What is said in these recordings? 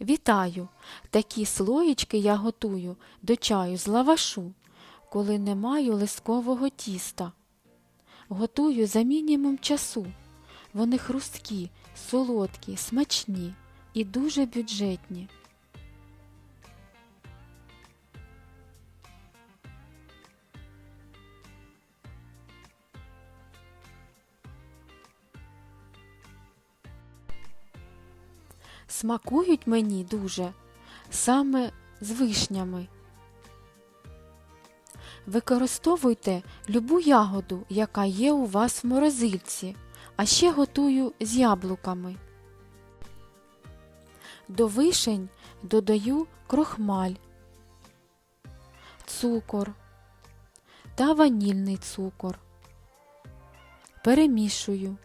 Вітаю! Такі слоєчки я готую до чаю з лавашу, коли не маю лискового тіста. Готую за мінімум часу. Вони хрусткі, солодкі, смачні і дуже бюджетні. Смакують мені дуже саме з вишнями. Використовуйте любу ягоду, яка є у вас в морозильці, а ще готую з яблуками. До вишень додаю крохмаль, цукор та ванільний цукор. Перемішую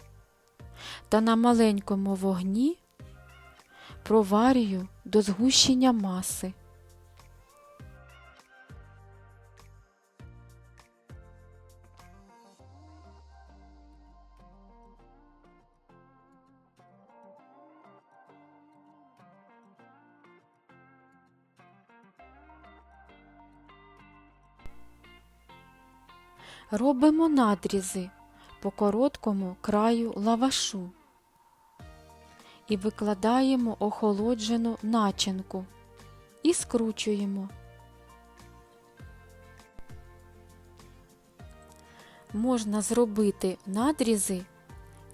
та на маленькому вогні проварюю до згущення маси. Робимо надрізи по короткому краю лавашу і викладаємо охолоджену начинку і скручуємо. Можна зробити надрізи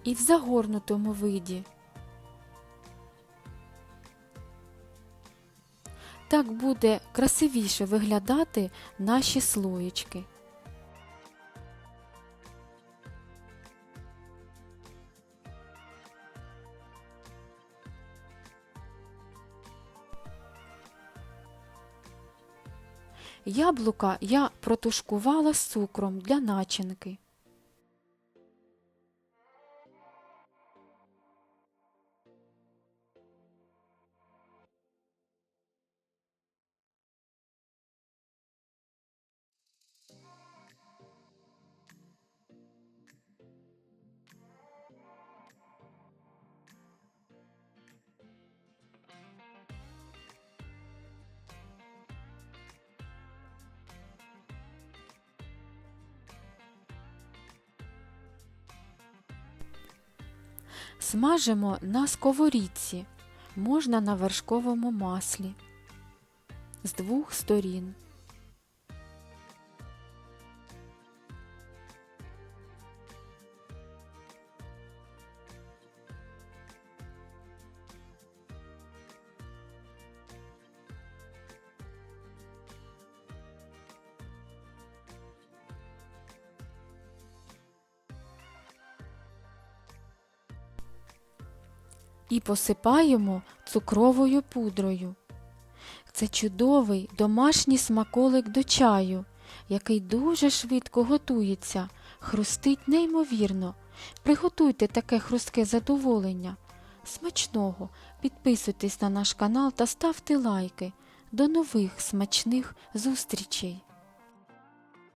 і в загорнутому виді. Так буде красивіше виглядати наші слоєчки. Яблука я протушкувала з цукром для начинки. Смажимо на сковорідці, можна на вершковому маслі з двох сторін. І посипаємо цукровою пудрою. Це чудовий домашній смаколик до чаю, який дуже швидко готується, хрустить неймовірно. Приготуйте таке хрустке задоволення. Смачного! Підписуйтесь на наш канал та ставте лайки. До нових смачних зустрічей!